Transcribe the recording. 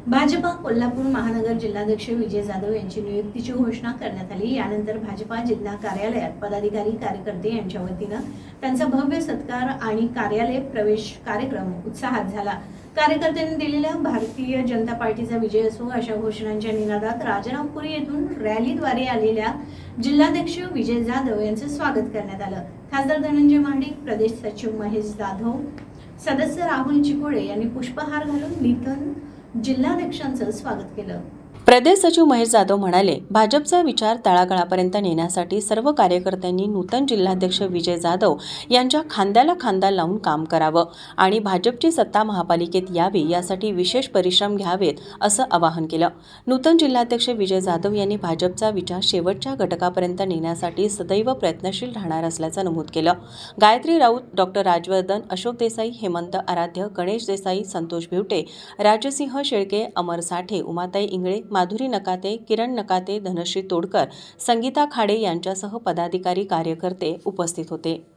भाजपा कोल्हापूर महानगर जिल्हाध्यक्ष विजय जाधव यांची नियुक्तीची घोषणा करण्यात आली. यानंतर भाजपा जिल्हा कार्यालयात पदाधिकारी कार्यकर्ते यांच्या वतीनं त्यांचा भव्य सत्कार आणि कार्यालय प्रवेश कार्यक्रम उत्साहात झाला. कार्यकर्त्यांनी दिलेल्या भारतीय जनता पार्टीचा विजय असो अशा घोषणांच्या निनादात राजारामपुरी येथून रॅलीद्वारे आलेल्या जिल्हाध्यक्ष विजय जाधव यांचं स्वागत करण्यात आलं. खासदार धनंजय महाडिक प्रदेश सचिव महेश जाधव सदस्य राहुल चिकोळे यांनी पुष्पहार घालून निधन जिल्हाध्यक्षांचं स्वागत केलं. प्रदेश सचिव महेश जाधव म्हणाले भाजपचा विचार तळागाळापर्यंत नेण्यासाठी सर्व कार्यकर्त्यांनी नूतन जिल्हाध्यक्ष विजय जाधव यांच्या खांद्याला खांदा लावून काम करावं आणि भाजपची सत्ता महापालिकेत यावी यासाठी विशेष परिश्रम घ्यावेत असं आवाहन केलं. नूतन जिल्हाध्यक्ष विजय जाधव यांनी भाजपचा विचार शेवटच्या घटकापर्यंत नेण्यासाठी सदैव प्रयत्नशील राहणार असल्याचं नमूद केलं. गायत्री राऊत डॉक्टर राजवर्धन अशोक देसाई हेमंत आराध्य गणेश देसाई संतोष भिवटे राजसिंह शेळके अमर साठे उमाताई इंगळे माधुरी नकाते किरण नकाते धनश्री तोडकर संगीता खाडे यांच्यासह पदाधिकारी कार्यकर्ते उपस्थित होते.